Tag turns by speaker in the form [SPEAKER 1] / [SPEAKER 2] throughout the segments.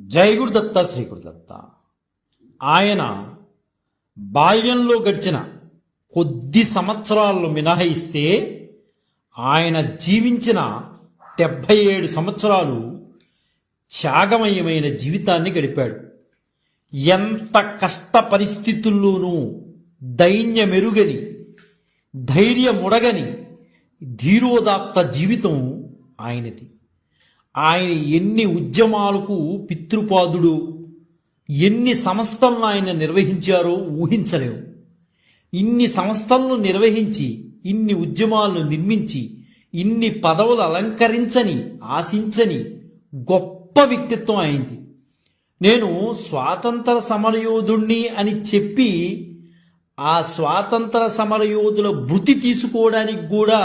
[SPEAKER 1] జై గురుదత్త శ్రీ గురుదత్త ఆయన బాల్యంలో గడిచిన కొద్ది సంవత్సరాలు మినహాయిస్తే ఆయన జీవించిన డెబ్భై ఏడు సంవత్సరాలు త్యాగమయమైన జీవితాన్ని గడిపాడు. ఎంత కష్ట పరిస్థితుల్లోనూ దైన్యమెరుగని ధైర్యముడగని ధీరోదాత్త జీవితం ఆయనది. ఆయన ఎన్ని ఉద్యమాలకు పితృపాదుడు ఎన్ని సంస్థలను ఆయన నిర్వహించారో ఊహించలేము ఇన్ని సంస్థలను నిర్వహించి ఇన్ని ఉద్యమాలను నిర్మించి ఇన్ని పదవులు అలంకరించని ఆశించని గొప్ప వ్యక్తిత్వం అయింది నేను స్వాతంత్ర సమరయోధుణ్ణి అని చెప్పి ఆ స్వాతంత్ర సమరయోధుల భృతి తీసుకోవడానికి కూడా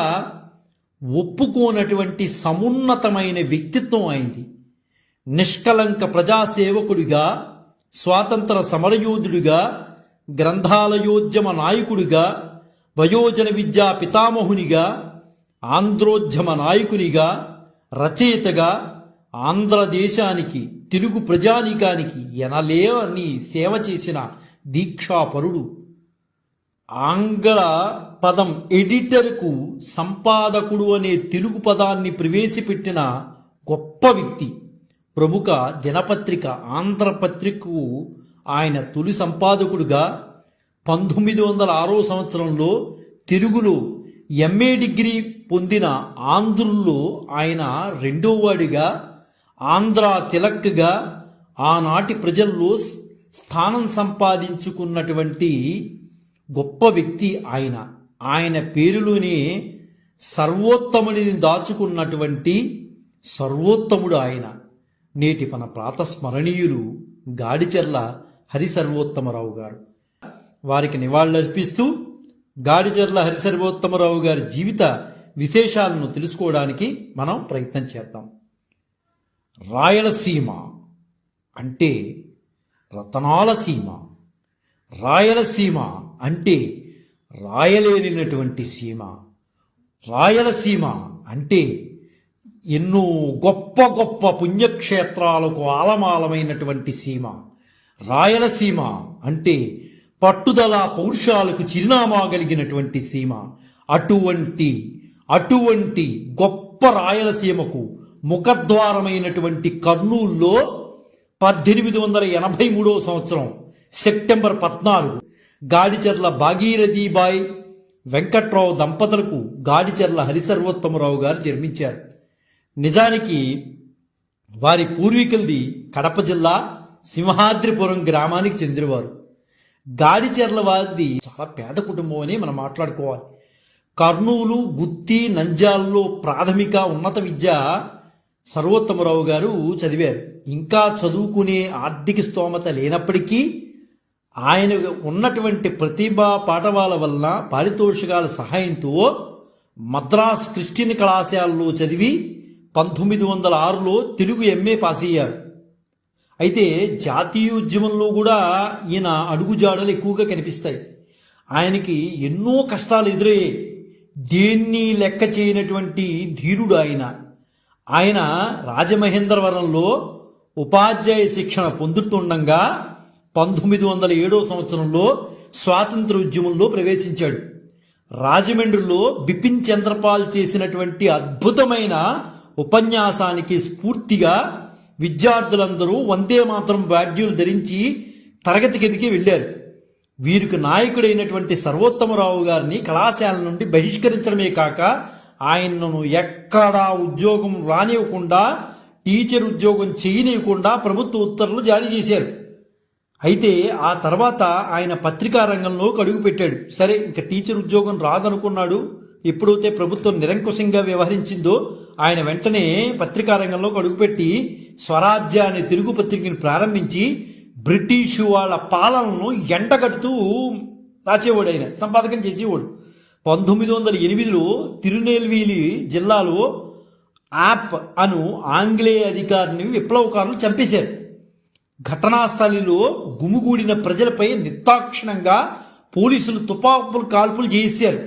[SPEAKER 1] ఒప్పుకోనటువంటి సమున్నతమైన వ్యక్తిత్వం అయింది. నిష్కలంక ప్రజాసేవకుడిగా స్వాతంత్ర సమరయోధుడిగా గ్రంథాలయోద్యమ నాయకుడిగా వయోజన విద్యా పితామహునిగా ఆంధ్రోద్యమ నాయకునిగా రచయితగా ఆంధ్రదేశానికి తెలుగు ప్రజానీకానికి ఎనలేని సేవ చేసిన దీక్షాపరుడు ఆంగ్ల పదం ఎడిటర్కు సంపాదకుడు అనే తెలుగు పదాన్ని ప్రవేశపెట్టిన గొప్ప వ్యక్తి. ప్రముఖ దినపత్రిక ఆంధ్రపత్రికకు ఆయన తొలి సంపాదకుడుగా పంతొమ్మిది వందల ఆరో సంవత్సరంలో తెలుగులో ఎంఏ డిగ్రీ పొందిన ఆంధ్రుల్లో ఆయన రెండోవాడిగా ఆంధ్ర తిలక్గా ఆనాటి ప్రజల్లో స్థానం సంపాదించుకున్నటువంటి గొప్ప వ్యక్తి ఆయన. ఆయన పేరులోనే సర్వోత్తముడిని దాచుకున్నటువంటి సర్వోత్తముడు ఆయన. నేటి మన ప్రాతస్మరణీయులు గాడిచెర్ల హరి సర్వోత్తమరావు గారు. వారికి నివాళులర్పిస్తూ గాడిచెర్ల హరి సర్వోత్తమరావు గారి జీవిత విశేషాలను తెలుసుకోవడానికి మనం ప్రయత్నం చేద్దాం. రాయలసీమ అంటే రతనాల సీమ రాయలసీమ అంటే రాయలేనినటువంటి సీమ. రాయలసీమ అంటే ఎన్నో గొప్ప గొప్ప పుణ్యక్షేత్రాలకు ఆలమాలమైనటువంటి సీమ. రాయలసీమ అంటే పట్టుదల పౌరుషాలకు చిరునామా కలిగినటువంటి సీమ. అటువంటి అటువంటి గొప్ప రాయలసీమకు ముఖద్వారమైనటువంటి కర్నూల్లో పద్దెనిమిది వందల ఎనభై మూడవ సంవత్సరం సెప్టెంబర్ పద్నాలుగు గాడిచెర్ల భాగీరథీబాయి వెంకట్రావు దంపతులకు గాడిచెర్ల హరిసర్వోత్తమరావు గారు జన్మించారు. నిజానికి వారి పూర్వీకులది కడప జిల్లా సింహాద్రిపురం గ్రామానికి చెందినవారు. గాడిచెర్ల వారిది చాలా పేద కుటుంబం అని మనం మాట్లాడుకోవాలి. కర్నూలు గుత్తి నంజాల్లో ప్రాథమిక ఉన్నత విద్య సర్వోత్తమరావు గారు చదివారు. ఇంకా చదువుకునే ఆర్థిక స్తోమత లేనప్పటికీ ఆయన ఉన్నటువంటి ప్రతిభా పాఠవాల వలన పారితోషికాల సహాయంతో మద్రాస్ క్రిస్టియన్ కళాశాలలో చదివి పంతొమ్మిది వందల ఆరులో తెలుగు ఎంఏ పాస్ అయ్యారు. అయితే జాతీయ ఉద్యమంలో కూడా ఈయన అడుగుజాడలు ఎక్కువగా కనిపిస్తాయి. ఆయనకి ఎన్నో కష్టాలు ఎదురయ్యాయి. దేన్ని లెక్క చేయనటువంటి ధీరుడు ఆయన. ఆయన రాజమహేంద్రవరంలో ఉపాధ్యాయ శిక్షణ పొందుతుండగా పంతొమ్మిది వందల ఏడో సంవత్సరంలో స్వాతంత్ర ఉద్యమంలో ప్రవేశించాడు. రాజమండ్రిలో బిపిన్ చంద్రపాల్ చేసినటువంటి అద్భుతమైన ఉపన్యాసానికి స్ఫూర్తిగా విద్యార్థులందరూ వందే మాత్రం బ్యాడ్జీలు ధరించి తరగతి గదికి వెళ్ళారు. వీరికి నాయకుడైనటువంటి సర్వోత్తమరావు గారిని కళాశాల నుండి బహిష్కరించడమే కాక ఆయనను ఎక్కడా ఉద్యోగం రానివ్వకుండా టీచర్ ఉద్యోగం చేయనివ్వకుండా ప్రభుత్వ ఉత్తర్వులు జారీ చేశారు. అయితే ఆ తర్వాత ఆయన పత్రికా రంగంలో అడుగు పెట్టాడు. సరే ఇంకా టీచర్ ఉద్యోగం రాదనుకున్నాడు. ఎప్పుడైతే ప్రభుత్వం నిరంకుశంగా వ్యవహరించిందో ఆయన వెంటనే పత్రికా రంగంలో అడుగుపెట్టి స్వరాజ్య అనే తెలుగు పత్రికను ప్రారంభించి బ్రిటిషు వాళ్ళ పాలనను ఎండగడుతూ రాచేవాడు ఆయన సంపాదకం చేసేవాడు. పంతొమ్మిది వందల ఎనిమిదిలో తిరునెల్వేలి జిల్లాలో యాప్ అను ఆంగ్లేయ అధికారిని విప్లవకారులు చంపేశారు. ఘటనాస్థలిలో గుమిగూడిన ప్రజలపై నిర్దాక్షిణంగా పోలీసులు తుపాకులు కాల్పులు చేశారు.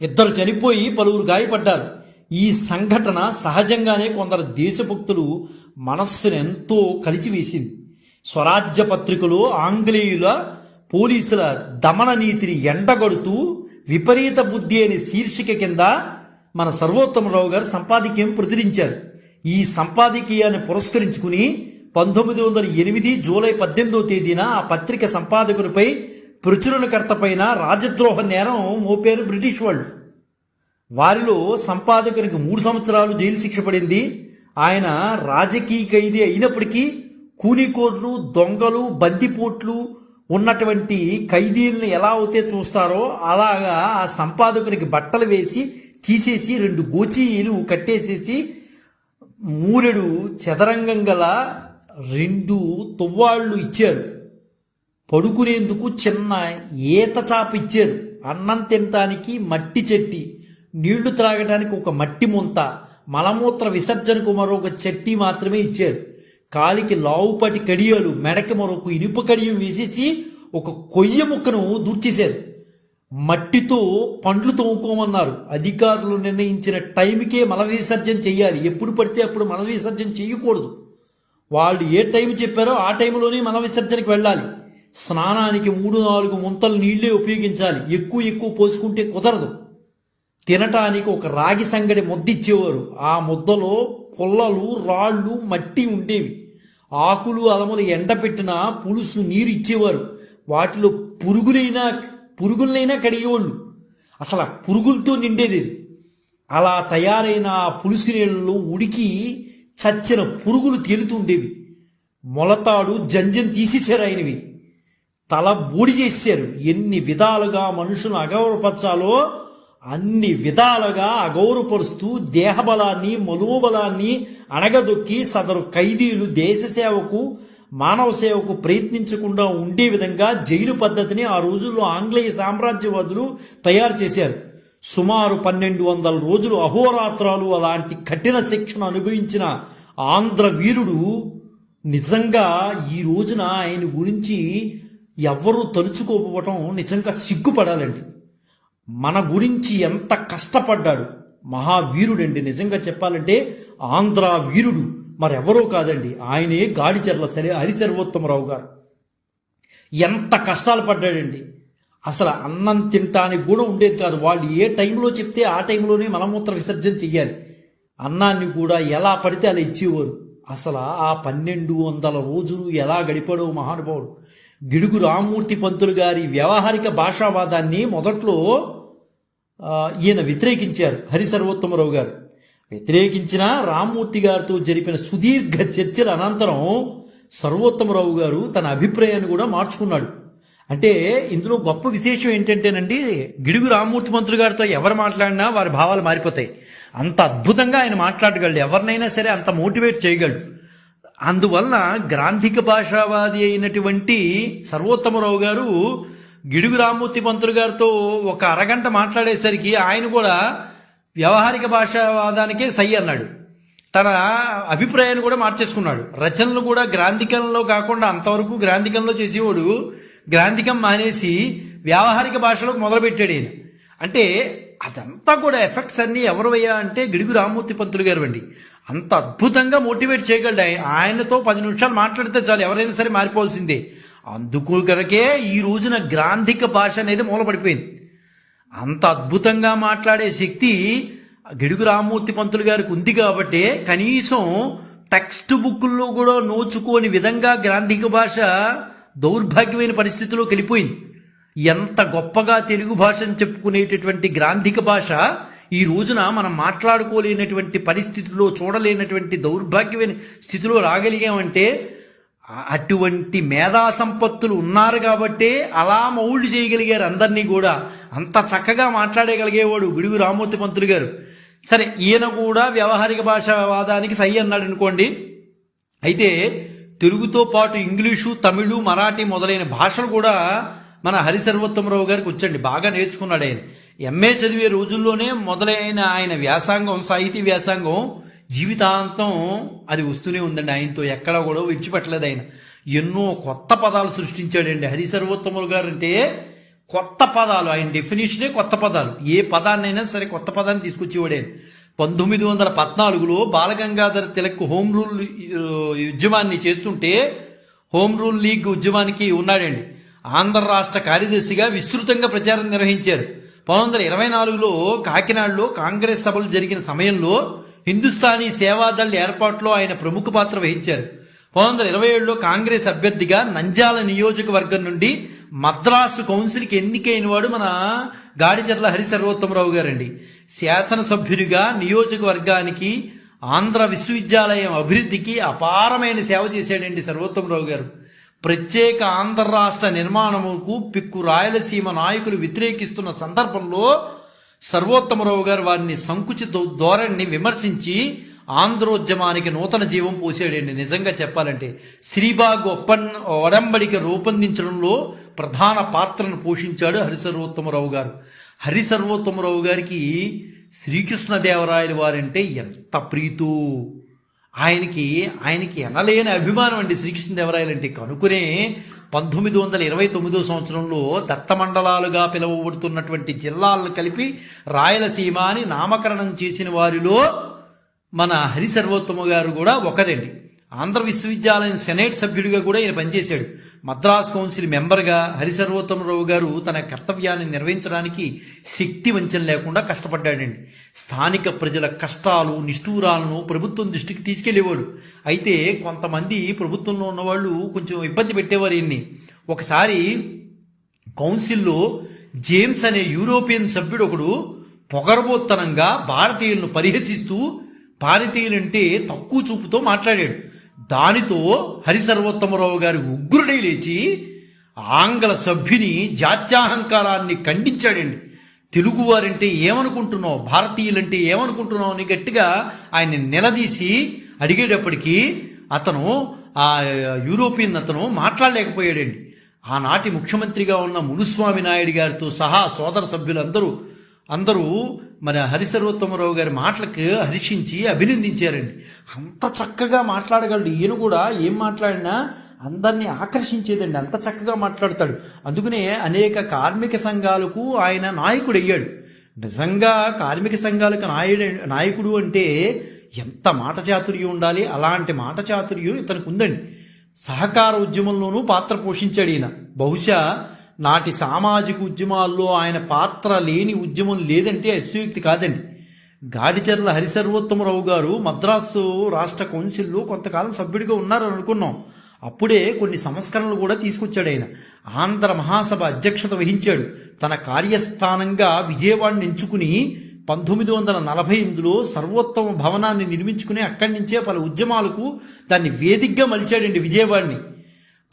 [SPEAKER 1] ఇద్దరు చనిపోయి పలువురు గాయపడ్డారు. ఈ సంఘటన సహజంగానే కొందరు దేశభక్తులు మనస్సును ఎంతో కలిచివేసింది. స్వరాజ్య పత్రికలో ఆంగ్లేయుల పోలీసుల దమన నీతిని ఎండగడుతూ విపరీత బుద్ధి అనే శీర్షిక కింద మన సర్వోత్తమరావు గారు సంపాదకీయం ప్రచురించారు. ఈ సంపాదకీయాన్ని పురస్కరించుకుని పంతొమ్మిది వందల ఎనిమిది జూలై పద్దెనిమిదవ తేదీన ఆ పత్రిక సంపాదకుడిపై ప్రచురణకర్త పైన రాజద్రోహ నేరం మోపారు బ్రిటిష్ వాళ్ళు. వారిలో సంపాదకునికి మూడు సంవత్సరాలు జైలు శిక్ష పడింది. ఆయన రాజకీయ ఖైదీ అయినప్పటికీ కూనికోర్లు దొంగలు బందిపోట్లు ఉన్నటువంటి ఖైదీలను ఎలా అయితే చూస్తారో అలాగా ఆ సంపాదకునికి బట్టలు వేసి తీసేసి రెండు గోచీలు కట్టేసేసి మూరెడు చదరంగం గల రెండు తువ్వాళ్ళు ఇచ్చారు. పడుకునేందుకు చిన్న ఈత చాప ఇచ్చారు. అన్నం తినటానికి మట్టి చెట్టి నీళ్ళు త్రాగడానికి ఒక మట్టి ముంత మలమూత్ర విసర్జనకు మరొక చెట్టి మాత్రమే ఇచ్చారు. కాలికి లావుపాటి కడియాలు మెడకి మరొక ఇనుప కడియం వేసేసి ఒక కొయ్య ముక్కను దూర్చేశారు. మట్టితో పండ్లు తోముకోమన్నారు. అధికారులు నిర్ణయించిన టైంకే మల విసర్జన చేయాలి. ఎప్పుడు పడితే అప్పుడు మల విసర్జన చేయకూడదు. వాళ్ళు ఏ టైం చెప్పారో ఆ టైంలోనే మల విసర్జనకి వెళ్ళాలి. స్నానానికి మూడు నాలుగు ముంతలు నీళ్ళే ఉపయోగించాలి. ఎక్కువ ఎక్కువ పోసుకుంటే కుదరదు. తినటానికి ఒక రాగి సంగడి ముద్దిచ్చేవారు. ఆ ముద్దలో పుల్లలు రాళ్ళు మట్టి ఉండేవి. ఆకులు అలములు ఎండపెట్టిన పులుసు నీరు ఇచ్చేవారు. వాటిలో పురుగులైనా పురుగులనైనా కడిగేవాళ్ళు. అసలు పురుగులతో నిండేది. అలా తయారైన ఆ పులుసు నీళ్ళలో ఉడికి చచ్చిన పురుగులు తేలుతుండేవి. మొలతాడు జంజం తీసేశారు ఆయనవి. తల బూడి చేశారు ఎన్ని విధాలుగా మనుషులు అగౌరవపరచాలో అన్ని విధాలుగా అగౌరవపరుస్తూ దేహబలాన్ని మనోబలాన్ని అణగదొక్కి సదరు ఖైదీలు దేశ సేవకు మానవ సేవకు ప్రయత్నించకుండా ఉండే విధంగా జైలు పద్ధతిని ఆ రోజుల్లో ఆంగ్లేయ సామ్రాజ్యవాదులు తయారు చేశారు. సుమారు పన్నెండు వందల రోజులు అహోరాత్రాలు అలాంటి కఠిన శిక్షను అనుభవించిన ఆంధ్ర వీరుడు నిజంగా ఈ రోజున ఆయన గురించి ఎవ్వరూ తలుచుకోకపోవటం నిజంగా సిగ్గుపడాలండి. మన గురించి ఎంత కష్టపడ్డాడు మహావీరుడండి. నిజంగా చెప్పాలంటే ఆంధ్ర వీరుడు మరెవరో కాదండి. ఆయనే గాడిచెర్ల సరే హరిసర్వోత్తమరావు గారు. ఎంత కష్టాలు పడ్డాడండి. అసలు అన్నం తినటానికి కూడా ఉండేది కాదు. వాళ్ళు ఏ టైంలో చెప్తే ఆ టైంలోనే మలమూత్ర విసర్జన చెయ్యాలి. అన్నాన్ని కూడా ఎలా పడితే అలా ఇచ్చేవారు. అసలు ఆ పన్నెండు వందల రోజులు ఎలా గడిపాడో మహానుభావుడు. గిడుగు రామ్మూర్తి పంతులు గారి వ్యవహారిక భాషావాదాన్ని మొదట్లో ఈయన వ్యతిరేకించారు హరి సర్వోత్తమరావు గారు. వ్యతిరేకించిన రామ్మూర్తి గారితో జరిపిన సుదీర్ఘ చర్చల అనంతరం సర్వోత్తమరావు గారు తన అభిప్రాయాన్ని కూడా మార్చుకున్నాడు. అంటే ఇందులో గొప్ప విశేషం ఏంటంటేనండి గిడుగు రామ్మూర్తి మంత్రులు గారితో ఎవరు మాట్లాడినా వారి భావాలు మారిపోతాయి. అంత అద్భుతంగా ఆయన మాట్లాడగలడు. ఎవరినైనా సరే అంత మోటివేట్ చేయగలడు. అందువల్ల గ్రాంధిక భాషావాది అయినటువంటి సర్వోత్తమరావు గారు గిడుగు రామ్మూర్తి పంతులు గారితో ఒక అరగంట మాట్లాడేసరికి ఆయన కూడా వ్యవహారిక భాషావాదానికే సై అన్నాడు. తన అభిప్రాయాన్ని కూడా మార్చేసుకున్నాడు. రచనలు కూడా గ్రాంధికంలో కాకుండా అంతవరకు గ్రాంధికంలో చేసేవాడు గ్రాంధికం మానేసి వ్యావహారిక భాషలోకి మొదలుపెట్టాడు ఈయన. అంటే అదంతా కూడా ఎఫెక్ట్స్ అన్నీ ఎవరు అంటే గిడుగు రామ్మూర్తి పంతులు గారు అండి. అంత అద్భుతంగా మోటివేట్ చేయగలడు ఆయనతో పది నిమిషాలు మాట్లాడితే చాలు ఎవరైనా సరే మారిపోవాల్సిందే. అందుకు కనుకే ఈ రోజున గ్రాంధిక భాష అనేది మూలపడిపోయింది. అంత అద్భుతంగా మాట్లాడే శక్తి గిడుగు రామ్మూర్తి పంతులు గారికి ఉంది కాబట్టి కనీసం టెక్స్ట్ బుక్కుల్లో కూడా నోచుకోని విధంగా గ్రాంధిక భాష దౌర్భాగ్యమైన పరిస్థితిలోకి వెళ్ళిపోయింది. ఎంత గొప్పగా తెలుగు భాషను చెప్పుకునేటటువంటి గ్రాంధిక భాష ఈ రోజున మనం మాట్లాడుకోలేనటువంటి పరిస్థితిలో చూడలేనటువంటి దౌర్భాగ్యమైన స్థితిలో రాగలిగామంటే అటువంటి మేధా సంపత్తులు ఉన్నారు కాబట్టే అలా మౌల్డ్ చేయగలిగారు అందరినీ కూడా. అంత చక్కగా మాట్లాడగలిగేవాడు గుడిగు రామూర్తి పంతులు గారు. సరే ఈయన కూడా వ్యవహారిక భాషావాదానికి సై అన్నాడు అనుకోండి అయితే తెలుగుతో పాటు ఇంగ్లీషు తమిళు మరాఠీ మొదలైన భాషలు కూడా మన హరిసర్వోత్తమరావు గారికి వచ్చండి. బాగా నేర్చుకున్నాడు ఆయన. ఎంఏ చదివే రోజుల్లోనే మొదలైన ఆయన వ్యాసంగం సాహితీ వ్యాసంగం జీవితాంతం అది వస్తూనే ఉందండి. ఆయనతో ఎక్కడ కూడా విడిచిపెట్టలేదు ఆయన. ఎన్నో కొత్త పదాలు సృష్టించాడండి. హరిసర్వోత్తములు గారు అంటే కొత్త పదాలు. ఆయన డెఫినేషనే కొత్త పదాలు. ఏ పదాన్నైనా సరే కొత్త పదాన్ని తీసుకొచ్చేవాడు ఆయన. పంతొమ్మిది వందల పద్నాలుగులో బాలగంగాధర్ తిలక్ హోమ్ రూల్ ఉద్యమాన్ని చేస్తుంటే హోమ్ రూల్ లీగ్ ఉద్యమానికి ఉన్నాడండి. ఆంధ్ర రాష్ట్ర కార్యదర్శిగా విస్తృతంగా ప్రచారం నిర్వహించారు. పంతొమ్మిది వందల ఇరవై నాలుగులో కాకినాడలో కాంగ్రెస్ సభలు జరిగిన సమయంలో హిందుస్థానీ సేవాదళ్ ఏర్పాటులో ఆయన ప్రముఖ పాత్ర వహించారు. పంతొమ్మిది వందల ఇరవై ఏడులో కాంగ్రెస్ అభ్యర్థిగా నంజాల నియోజకవర్గం నుండి మద్రాసు కౌన్సిల్కి ఎన్నికైన వాడు మన గాడిచెర్ల హరి సర్వోత్తమరావు గారండి. శాసనసభ్యునిగా నియోజకవర్గానికి ఆంధ్ర విశ్వవిద్యాలయం అభివృద్ధికి అపారమైన సేవ చేశాడండి సర్వోత్తమరావు గారు. ప్రత్యేక ఆంధ్ర రాష్ట్ర నిర్మాణముకు పిక్కు రాయలసీమ నాయకులు వ్యతిరేకిస్తున్న సందర్భంలో సర్వోత్తమరావు గారు వారిని సంకుచిత ధోరణిని విమర్శించి ఆంధ్రోద్యమానికి నూతన జీవం పోసాడండి. నిజంగా చెప్పాలంటే శ్రీబాగ్ ఒప్పన్ ఒడంబడిక రూపొందించడంలో ప్రధాన పాత్రను పోషించాడు హరిసర్వోత్తమరావు గారు. హరిసర్వోత్తమరావు గారికి శ్రీకృష్ణదేవరాయలు వారంటే ఎంత ప్రీతు! ఆయనకి ఆయనకి ఎనలేని అభిమానం అండి శ్రీకృష్ణదేవరాయలు అంటే కనుకునే పంతొమ్మిది వందల ఇరవై తొమ్మిదో సంవత్సరంలో దత్తమండలాలుగా పిలువబడుతున్నటువంటి జిల్లాలను కలిపి రాయలసీమ అని నామకరణం చేసిన వారిలో మన హరి సర్వోత్తమ గారు కూడా ఒకరండి. ఆంధ్ర విశ్వవిద్యాలయం సెనేట్ సభ్యుడిగా కూడా ఈయన పనిచేశాడు. మద్రాస్ కౌన్సిల్ మెంబర్గా హరి సర్వోత్తమరావు గారు తన కర్తవ్యాన్ని నిర్వహించడానికి శక్తి వంచన లేకుండా కష్టపడ్డాడండి. స్థానిక ప్రజల కష్టాలు నిష్ఠూరాలను ప్రభుత్వం దృష్టికి తీసుకెళ్ళేవాడు. అయితే కొంతమంది ప్రభుత్వంలో ఉన్నవాళ్ళు కొంచెం ఇబ్బంది పెట్టేవారు ఈయన్ని. ఒకసారి కౌన్సిల్లో జేమ్స్ అనే యూరోపియన్ సభ్యుడు ఒకడు పొగరబోత్తనంగా భారతీయులను పరిహసిస్తూ భారతీయులంటే తక్కువ చూపుతో మాట్లాడాడు. దానితో హరిసర్వోత్తమరావు గారి ఉగ్రుడై లేచి ఆంగ్ల సభ్యుని జాత్యాహంకారాన్ని ఖండించాడండి. తెలుగువారంటే ఏమనుకుంటున్నావు? భారతీయులంటే ఏమనుకుంటున్నావు? అని గట్టిగా ఆయన నిలదీసి అడిగేటప్పటికీ అతను ఆ యూరోపియన్ అతను మాట్లాడలేకపోయాడండి. ఆనాటి ముఖ్యమంత్రిగా ఉన్న మునుస్వామి నాయుడు గారితో సహా సోదర సభ్యులందరూ అందరూ మన హరిసర్వోత్తమరావు గారి మాటలకు హర్షించి అభినందించారండి. అంత చక్కగా మాట్లాడగలడు. ఈయన కూడా ఏం మాట్లాడినా అందరినీ ఆకర్షించేదండి. అంత చక్కగా మాట్లాడతాడు. అందుకనే అనేక కార్మిక సంఘాలకు ఆయన నాయకుడు అయ్యాడు నిజంగా కార్మిక సంఘాలకు నాయుడు నాయకుడు అంటే ఎంత మాట చాతుర్యం ఉండాలి? అలాంటి మాట చాతుర్యం ఇతనికి ఉందండి. సహకార ఉద్యమంలోనూ పాత్ర పోషించాడు ఈయన. బహుశా నాటి సామాజిక ఉద్యమాల్లో ఆయన పాత్ర లేని ఉద్యమం లేదంటే అతిశయోక్తి కాదండి. గాడిచర్ల హరిసర్వోత్తమరావు గారు మద్రాసు రాష్ట్ర కౌన్సిల్లో కొంతకాలం సభ్యుడిగా ఉన్నారని అనుకున్నాం. అప్పుడే కొన్ని సంస్కరణలు కూడా తీసుకొచ్చాడు ఆయన. ఆంధ్ర మహాసభ అధ్యక్షత వహించాడు. తన కార్యస్థానంగా విజయవాడని ఎంచుకుని పంతొమ్మిది వందల నలభై ఎనిమిదిలో సర్వోత్తమ భవనాన్ని నిర్మించుకుని అక్కడి నుంచే పలు ఉద్యమాలకు దాన్ని వేదికగా మలిచాడండి విజయవాడని.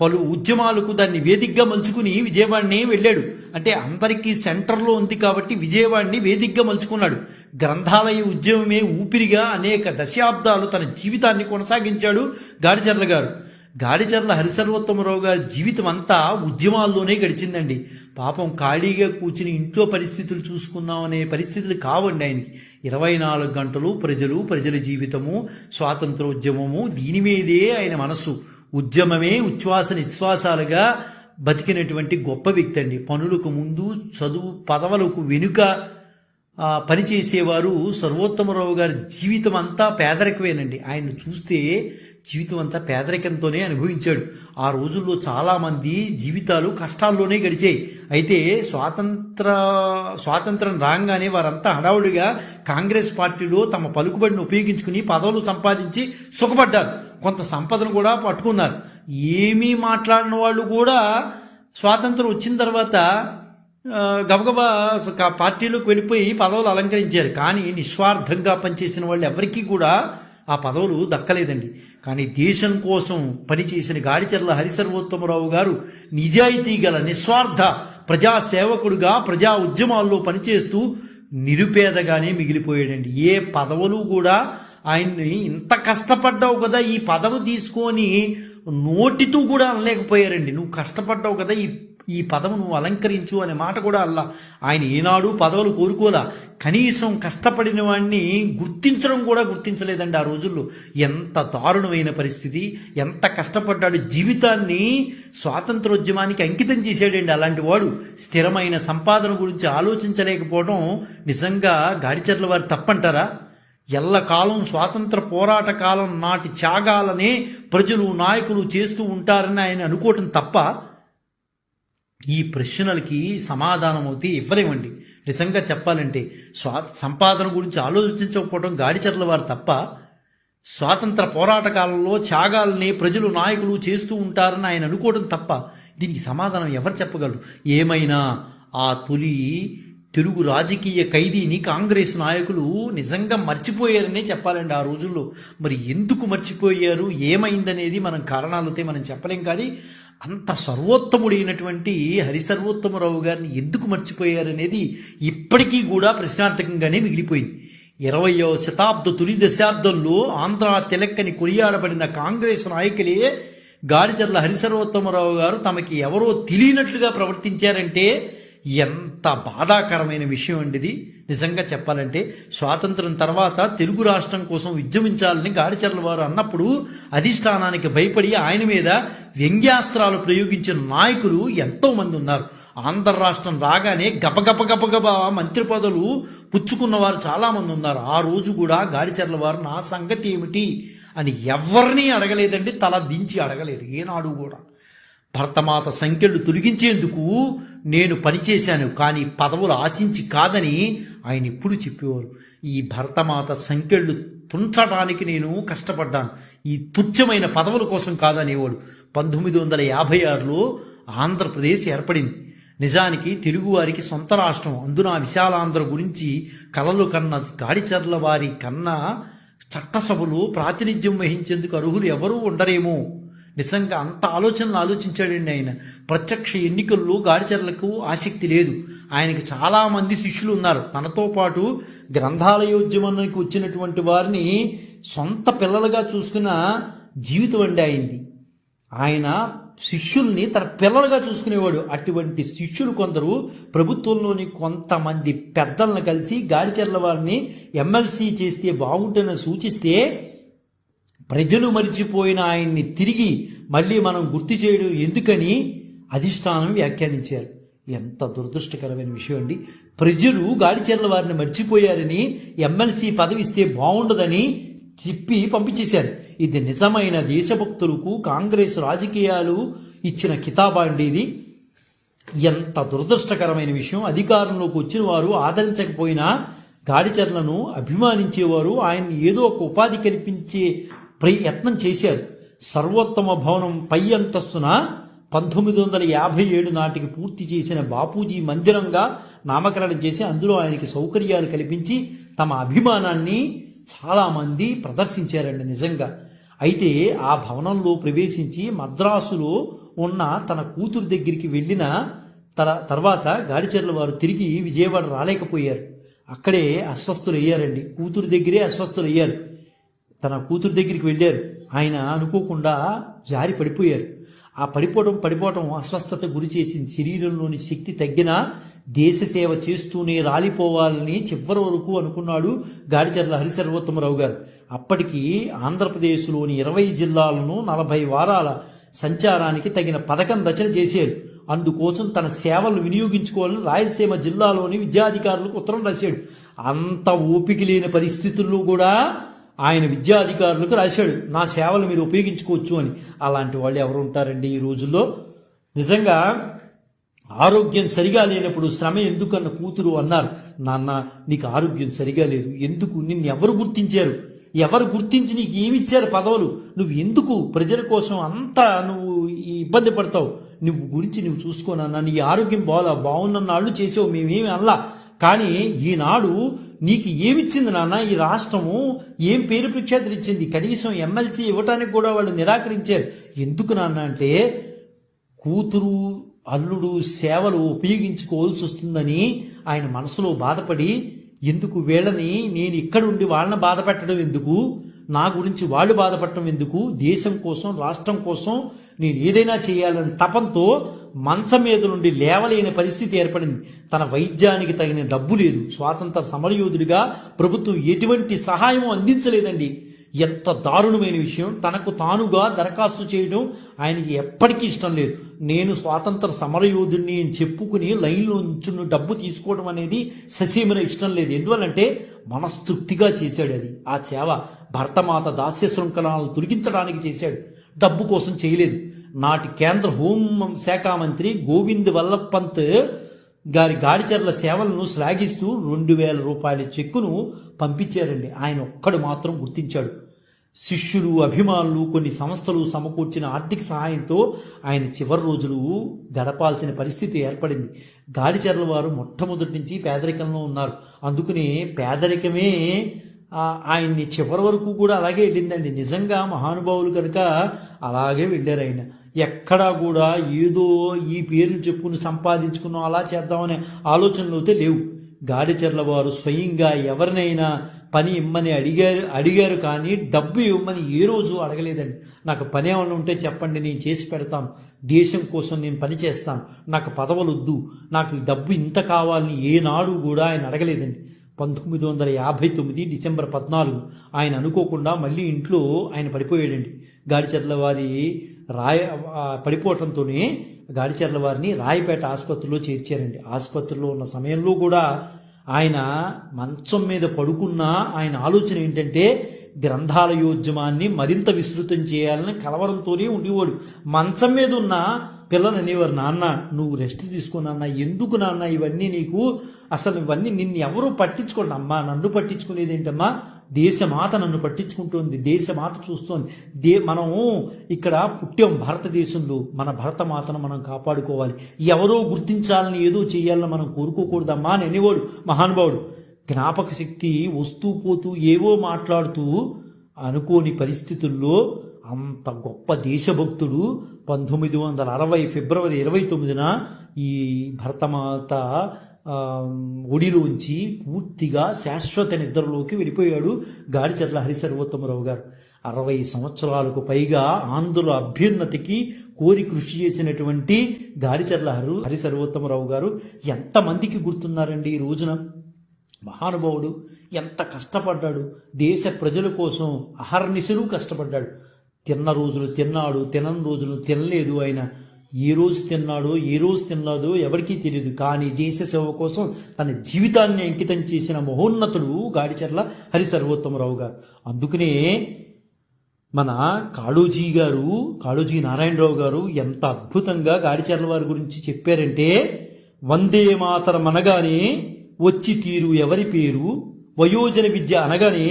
[SPEAKER 1] పలు ఉద్యమాలకు దాన్ని వేదికగా మలుచుకుని విజయవాడనే వెళ్ళాడు. అంటే అందరికీ సెంటర్లో ఉంది కాబట్టి విజయవాడని వేదికగా మలుచుకున్నాడు. గ్రంథాలయ ఉద్యమమే ఊపిరిగా అనేక దశాబ్దాలు తన జీవితాన్ని కొనసాగించాడు గాడిచర్ల గారు. గాడిచర్ల హరిసర్వోత్తమరావు గారి జీవితం అంతా ఉద్యమాల్లోనే గడిచిందండి. పాపం ఖాళీగా కూర్చుని ఇంట్లో పరిస్థితులు చూసుకుందామనే పరిస్థితులు కావండి ఆయనకి. ఇరవై నాలుగు గంటలు ప్రజలు ప్రజల జీవితము స్వాతంత్రోద్యమము దీని మీదే ఆయన మనసు ఉద్యమమే ఉచ్ఛ్వాస నిశ్వాసాలుగా బతికినటువంటి గొప్ప వ్యక్తి అండి. పనులకు ముందు చదువు పదవులకు వెనుక పనిచేసేవారు సర్వోత్తమరావు గారి జీవితం అంతా పేదరికమేనండి. ఆయన చూస్తే జీవితం అంతా పేదరికంతోనే అనుభవించాడు. ఆ రోజుల్లో చాలామంది జీవితాలు కష్టాల్లోనే గడిచాయి. అయితే స్వాతంత్ర స్వాతంత్రం రాగానే వారంతా హడావుడిగా కాంగ్రెస్ పార్టీలో తమ పలుకుబడిని ఉపయోగించుకుని పదవులు సంపాదించి సుఖపడ్డారు. కొంత సంపదను కూడా పట్టుకున్నారు. ఏమీ మాట్లాడిన వాళ్ళు కూడా స్వాతంత్రం వచ్చిన తర్వాత గబగబా పార్టీలోకి వెళ్ళిపోయి పదవులు అలంకరించారు. కానీ నిస్వార్థంగా పనిచేసిన వాళ్ళు ఎవరికీ కూడా ఆ పదవులు దక్కలేదండి. కానీ దేశం కోసం పనిచేసిన గాడిచెర్ల హరిసర్వోత్తమరావు గారు నిజాయితీ గల నిస్వార్థ ప్రజాసేవకుడుగా ప్రజా ఉద్యమాల్లో పనిచేస్తూ నిరుపేదగానే మిగిలిపోయాడండి. ఏ పదవులు కూడా ఆయన్ని ఇంత కష్టపడ్డావు కదా ఈ పదవి తీసుకొని నోటితో కూడా అనలేకపోయారండి. నువ్వు కష్టపడ్డావు కదా ఈ ఈ పదవును అలంకరించు అనే మాట కూడా అల్లా. ఆయన ఏనాడు పదవులు కోరుకోలా. కనీసం కష్టపడిన వాడిని గుర్తించడం కూడా గుర్తించలేదండి ఆ రోజుల్లో. ఎంత దారుణమైన పరిస్థితి ఎంత కష్టపడ్డాడు జీవితాన్ని స్వాతంత్రోద్యమానికి అంకితం చేశాడండి అలాంటి వాడు. స్థిరమైన సంపాదన గురించి ఆలోచించలేకపోవడం నిజంగా గాడిచర్ల వారు తప్పంటారా? ఎల్లకాలం స్వాతంత్ర పోరాట కాలం నాటి త్యాగాలనే ప్రజలు నాయకులు చేస్తూ ఉంటారని ఆయన అనుకోవటం తప్ప ఈ ప్రశ్నలకి సమాధానం అయితే ఇవ్వలేమండి. నిజంగా చెప్పాలంటే స్వా సంపాదన గురించి ఆలోచించకపోవడం గాడిచర్ల వారు తప్ప స్వాతంత్ర పోరాట కాలంలో త్యాగాలని ప్రజలు నాయకులు చేస్తూ ఉంటారని ఆయన అనుకోవడం తప్ప దీనికి సమాధానం ఎవరు చెప్పగలరు? ఏమైనా ఆ తొలి తెలుగు రాజకీయ ఖైదీని కాంగ్రెస్ నాయకులు నిజంగా మర్చిపోయారనే చెప్పాలండి ఆ రోజుల్లో. మరి ఎందుకు మర్చిపోయారు? ఏమైందనేది మనం కారణాలతో మనం చెప్పలేం కానీ అంత సర్వోత్తముడైనటువంటి హరిసర్వోత్తమరావు గారిని ఎందుకు మర్చిపోయారనేది ఇప్పటికీ కూడా ప్రశ్నార్థకంగానే మిగిలిపోయింది. ఇరవయో శతాబ్ద తొలి దశాబ్దంలో ఆంధ్ర తిలక్కని కొనియాడబడిన కాంగ్రెస్ నాయకులే గాడిచర్ల హరిసర్వోత్తమరావు గారు తమకి ఎవరో తెలియనట్లుగా ప్రవర్తించారంటే ఎంత బాధాకరమైన విషయం అండి ఇది. నిజంగా చెప్పాలంటే స్వాతంత్రం తర్వాత తెలుగు రాష్ట్రం కోసం ఉద్యమించాలని గాడిచర్ల వారు అన్నప్పుడు అధిష్టానానికి భయపడి ఆయన మీద వ్యంగ్యాస్త్రాలు ప్రయోగించిన నాయకులు ఎంతోమంది ఉన్నారు. ఆంధ్ర రాష్ట్రం రాగానే గపగప గపగప మంత్రి పదవులు పుచ్చుకున్నవారు చాలామంది ఉన్నారు. ఆ రోజు కూడా గాడిచర్ల వారు నా సంగతి ఏమిటి అని ఎవరిని అడగలేదండి తల దించి అడగలేదు. ఏనాడు కూడా. భర్తమాత సంఖ్యలు తొలగించేందుకు నేను పనిచేశాను కానీ పదవులు ఆశించి కాదని ఆయన ఇప్పుడు చెప్పేవారు. ఈ భర్తమాత సంఖ్యలు తుంచడానికి నేను కష్టపడ్డాను. ఈ తుచ్చమైన పదవుల కోసం కాదనేవాడు. పంతొమ్మిది వందల యాభై ఆరులో ఆంధ్రప్రదేశ్ ఏర్పడింది. నిజానికి తెలుగువారికి సొంత రాష్ట్రం. అందున విశాలాంధ్ర గురించి కలలు కన్న గాడిచర్ల వారి కన్నా చట్టసభలు ప్రాతినిధ్యం వహించేందుకు అర్హులు ఎవరూ ఉండరేమో. నిజంగా అంత ఆలోచనలు ఆలోచించాడండి ఆయన. ప్రత్యక్ష ఎన్నికల్లో గాడిచర్లకు ఆసక్తి లేదు. ఆయనకు చాలామంది శిష్యులు ఉన్నారు. తనతో పాటు గ్రంథాలయోద్యమానికి వచ్చినటువంటి వారిని సొంత పిల్లలుగా చూసుకున్న జీవితం అండి అయింది ఆయన శిష్యుల్ని తన పిల్లలుగా చూసుకునేవాడు. అటువంటి శిష్యులు కొందరు ప్రభుత్వంలోని కొంతమంది పెద్దలను కలిసి గాడిచెర్ల వారిని ఎమ్మెల్సీ చేస్తే బాగుంటుందని సూచిస్తే ప్రజలు మరిచిపోయిన ఆయన్ని తిరిగి మళ్ళీ మనం గుర్తు చేయడం ఎందుకని అధిష్టానం వ్యాఖ్యానించారు. ఎంత దురదృష్టకరమైన విషయం అండి. ప్రజలు గాడిచెర్ల వారిని మర్చిపోయారని ఎమ్మెల్సీ పదవి ఇస్తే బాగుండదని చెప్పి పంపించేశారు. ఇది నిజమైన దేశభక్తులకు కాంగ్రెస్ రాజకీయాలు ఇచ్చిన కితాబా అండి ఇది. ఎంత దురదృష్టకరమైన విషయం. అధికారంలోకి వచ్చిన వారు ఆదరించకపోయినా గాడిచర్లను అభిమానించేవారు. ఆయన్ని ఏదో ఒక ఉపాధి కల్పించే ప్రయత్నం చేశారు. సర్వోత్తమ భవనం పై అంతస్తున పంతొమ్మిది వందల యాభై ఏడు నాటికి పూర్తి చేసిన బాపూజీ మందిరంగా నామకరణం చేసి అందులో ఆయనకి సౌకర్యాలు కల్పించి తమ అభిమానాన్ని చాలామంది ప్రదర్శించారండి నిజంగా. అయితే ఆ భవనంలో ప్రవేశించి మద్రాసులో ఉన్న తన కూతురు దగ్గరికి వెళ్ళిన తర తర్వాత గాడిచెర్ల వారు తిరిగి విజయవాడ రాలేకపోయారు. అక్కడే అస్వస్థులయ్యారండి. కూతురు దగ్గరే అస్వస్థులయ్యారు. తన కూతురు దగ్గరికి వెళ్ళారు. ఆయన అనుకోకుండా జారి పడిపోయారు. ఆ పడిపోవడం పడిపోవడం అస్వస్థత గురి చేసింది. శరీరంలోని శక్తి తగ్గినా దేశ సేవ చేస్తూనే రాలిపోవాలని చివరి వరకు అనుకున్నాడు గాడిచర్ల హరిసర్వోత్తమరావు గారు. అప్పటికి ఆంధ్రప్రదేశ్లోని ఇరవై జిల్లాలను నలభై వారాల సంచారానికి తగిన పథకం రచన చేశారు. అందుకోసం తన సేవలను వినియోగించుకోవాలని రాయలసీమ జిల్లాలోని విద్యాధికారులకు ఉత్తరం రాశాడు. అంత ఓపిక లేని పరిస్థితుల్లో కూడా ఆయన విద్యా అధికారులకు రాశాడు నా సేవలు మీరు ఉపయోగించుకోవచ్చు అని. అలాంటి వాళ్ళు ఎవరు ఉంటారండి ఈ రోజుల్లో? నిజంగా ఆరోగ్యం సరిగా లేనప్పుడు శ్రమ ఎందుకన్న కూతురు అన్నారు నాన్న నీకు ఆరోగ్యం సరిగా లేదు. ఎందుకు? నిన్ను ఎవరు గుర్తించారు? ఎవరు గుర్తించి నీకు ఏమిచ్చారు పదవులు? నువ్వు ఎందుకు ప్రజల కోసం అంతా నువ్వు ఇబ్బంది పడతావు? నువ్వు గురించి నువ్వు చూసుకోనన్నా నీ ఆరోగ్యం బాగా బాగున్నన్నాళ్ళు చేసావు. మేమేమి అల్లా కానీ ఈనాడు నీకు ఏమిచ్చింది నాన్న? ఈ రాష్ట్రము ఏం పేరు ప్రఖ్యాతులు ఇచ్చింది కనీసం ఎమ్మెల్సీ ఇవ్వటానికి కూడా వాళ్ళు నిరాకరించారు. ఎందుకు నాన్న అంటే కూతురు అల్లుడు సేవలు ఉపయోగించుకోవాల్సి వస్తుందని ఆయన మనసులో బాధపడి ఎందుకు వీళ్ళని నేను ఇక్కడ ఉండి వాళ్ళని బాధ పెట్టడం ఎందుకు? నా గురించి వాళ్ళు బాధపడటం ఎందుకు? దేశం కోసం రాష్ట్రం కోసం నేను ఏదైనా చేయాలని తపంతో మంచం మీద నుండి లేవలేని పరిస్థితి ఏర్పడింది. తన వైద్యానికి తగిన డబ్బు లేదు. స్వాతంత్ర సమరయోధుడిగా ప్రభుత్వం ఎటువంటి సహాయం అందించలేదండి. ఎంత దారుణమైన విషయం. తనకు తానుగా దరఖాస్తు చేయడం ఆయనకి ఎప్పటికీ ఇష్టం లేదు. నేను స్వాతంత్ర సమరయోధుడిని అని చెప్పుకుని లైన్లో ఉంచున్న డబ్బు తీసుకోవడం అనేది ససీమన ఇష్టం లేదు. ఎందువల్లంటే మనస్తృప్తిగా చేశాడు అది. ఆ సేవ భర్తమాత దాస్య శృంఖలాలను తొలగించడానికి చేశాడు. డబ్బు కోసం చేయలేదు. నాటి కేంద్ర హోం శాఖ మంత్రి గోవింద్ వల్లభ్ పంత్ గారి గాడిచర్ల సేవలను శ్లాఘిస్తూ రెండు వేల రూపాయల చెక్కును పంపించారండి. ఆయన ఒక్కడు మాత్రం గుర్తించాడు. శిష్యులు అభిమానులు కొన్ని సంస్థలు సమకూర్చిన ఆర్థిక సహాయంతో ఆయన చివరి రోజులు గడపాల్సిన పరిస్థితి ఏర్పడింది. గాడిచర్ల వారు మొట్టమొదటి నుంచి పేదరికంలో ఉన్నారు. అందుకనే పేదరికమే ఆయన్ని చివరి వరకు కూడా అలాగే వెళ్ళిందండి. నిజంగా మహానుభావులు కనుక అలాగే వెళ్ళారు ఆయన. ఎక్కడా కూడా ఏదో ఈ పేర్లు చెప్పుకుని సంపాదించుకున్నాం అలా చేద్దామనే ఆలోచనలు అయితే లేవు. గాడిచెర్ల వారు స్వయంగా ఎవరినైనా పని ఇమ్మని అడిగారు అడిగారు కానీ డబ్బు ఇవ్వమని ఏ రోజు అడగలేదండి. నాకు పని ఏమైనా ఉంటే చెప్పండి నేను చేసి పెడతాను దేశం కోసం నేను పని చేస్తాను నాకు పదవులు వద్దు నాకు డబ్బు ఇంత కావాలని ఏనాడు కూడా ఆయన అడగలేదండి. పంతొమ్మిది వందల యాభై తొమ్మిది డిసెంబర్ పద్నాలుగు ఆయన అనుకోకుండా మళ్ళీ ఇంట్లో ఆయన పడిపోయాడండి. గాడిచెర్ల వారి రాయ పడిపోవటంతో పడిపోవటంతోనే గాడిచెర్ల వారిని రాయపేట ఆసుపత్రిలో చేర్చారండి. ఆసుపత్రిలో ఉన్న సమయంలో కూడా ఆయన మంచం మీద పడుకున్నా ఆయన ఆలోచన ఏంటంటే గ్రంథాలయోద్యమాన్ని మరింత విస్తృతం చేయాలని కలవరంతోనే ఉండేవాడు మంచం మీద ఉన్న పిల్లలు అనేవారు నాన్న నువ్వు రెస్ట్ తీసుకో నాన్న ఎందుకు నాన్న ఇవన్నీ నీకు? అసలు ఇవన్నీ నిన్ను ఎవరూ పట్టించుకోండి అమ్మా. నన్ను పట్టించుకునేది ఏంటమ్మా? దేశమాత నన్ను పట్టించుకుంటోంది దేశమాత చూస్తోంది. దే మనం ఇక్కడ పుట్టాం భారతదేశంలో. మన భరతమాతను మనం కాపాడుకోవాలి. ఎవరో గుర్తించాలని ఏదో చేయాలని మనం కోరుకోకూడదమ్మా అని అనేవాడు మహానుభావుడు. జ్ఞాపక శక్తి వస్తూ పోతూ ఏవో మాట్లాడుతూ అనుకోని పరిస్థితుల్లో అంత గొప్ప దేశభక్తుడు. పంతొమ్మిది వందల అరవై ఫిబ్రవరి ఇరవై తొమ్మిదిన ఈ భరతమాత ఒడిలోంచి పూర్తిగా శాశ్వత నిద్రలోకి వెళ్ళిపోయాడు గాడిచెర్ల హరిసర్వోత్తమరావు గారు. అరవై సంవత్సరాలకు పైగా ఆంధ్రుల అభ్యున్నతికి కోరి కృషి చేసినటువంటి గాడిచెర్ల హరు హరిసర్వోత్తమరావు గారు ఎంతమందికి గుర్తున్నారండి ఈ రోజున? మహానుభావుడు ఎంత కష్టపడ్డాడు. దేశ ప్రజల కోసం అహర్నిశలు కష్టపడ్డాడు. తిన్న రోజులు తిన్నాడు తినని రోజులు తినలేదు ఆయన. ఏ రోజు తిన్నాడు ఏ రోజు తిన్నాడు ఎవరికీ తెలియదు కానీ దేశ సేవ కోసం తన జీవితాన్ని అంకితం చేసిన మహోన్నతుడు గాడిచెర్ల హరి సర్వోత్తమరావు గారు అందుకనే మన కాళోజీ గారు కాళోజీ నారాయణరావు గారు ఎంత అద్భుతంగా గాడిచెర్ల వారి గురించి చెప్పారంటే వందే మాతరం అనగానే వచ్చి తీరు ఎవరి పేరు వయోజన విద్య అనగానే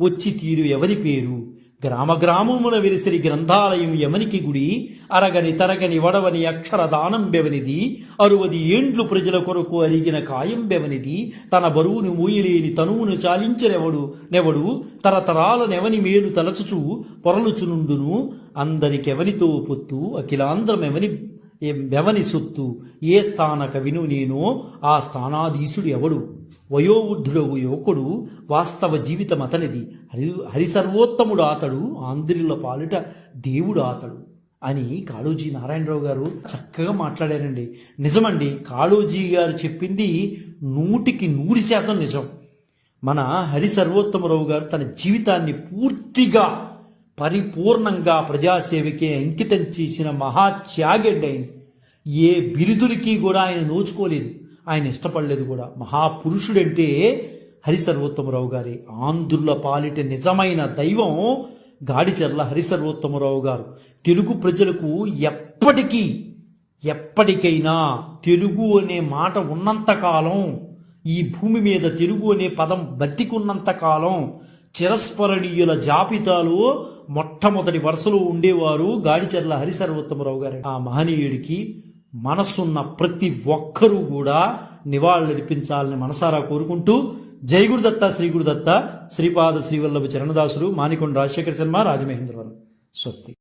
[SPEAKER 1] వచ్చి తీరు ఎవరి పేరు గ్రామ గ్రామమున విరిసిరి గ్రంథాలయం యమనికి గుడి అరగని తరగని వడవని అక్షర దానం బెవనిది అరువది ఏండ్లు ప్రజల కొరకు అరిగిన కాయం బెవనిది తన బరువును మూయలేని తనువును చాలించనెవడు నెవడు తరతరాల నెవని మేలు తలచుచు పొరలుచునుండును అందరికెవనితో పొత్తు అఖిలాంధ్రమెవని ఎవని సొత్తు ఏ స్థాన కవిను నేనో ఆ స్థానాధీశుడు ఎవడు? వయోవృద్ధుడవు యువకుడు వాస్తవ జీవితం అతనిది హరి హరిసర్వోత్తముడు అతడు ఆంధ్రుల పాలిట దేవుడు అతడు అని కాళోజీ నారాయణరావు గారు చక్కగా మాట్లాడారండి. నిజమండి కాళోజీ గారు చెప్పింది నూటికి నూరు శాతం నిజం. మన హరి సర్వోత్తమరావు గారు తన జీవితాన్ని పూర్తిగా పరిపూర్ణంగా ప్రజాసేవకే అంకితం చేసిన మహాత్యాగండి ఆయన ఏ బిరుదులకి కూడా ఆయన నోచుకోలేదు. ఆయన ఇష్టపడలేదు కూడా. మహాపురుషుడంటే హరిసర్వోత్తమరావు గారి. ఆంధ్రుల పాలిట నిజమైన దైవం గాడిచెర్ల హరిసర్వోత్తమరావు గారు. తెలుగు ప్రజలకు ఎప్పటికీ ఎప్పటికైనా తెలుగు అనే మాట ఉన్నంతకాలం ఈ భూమి మీద తెలుగు అనే పదం బతికున్నంత కాలం చిరస్మరణీయుల జాబితాలో మొట్టమొదటి వరుసలో ఉండేవారు గాడిచెర్ల హరిసర్వోత్తమరావు గారు. ఆ మహనీయుడికి మనసున్న ప్రతి ఒక్కరూ కూడా నివాళులర్పించాలని మనసారా కోరుకుంటూ జై గురుదత్త శ్రీ గురుదత్త శ్రీపాద శ్రీవల్లభ చరణదాసులు మానికొండ రాజశేఖర శర్మ రాజమహేంద్రవరం. స్వస్తి.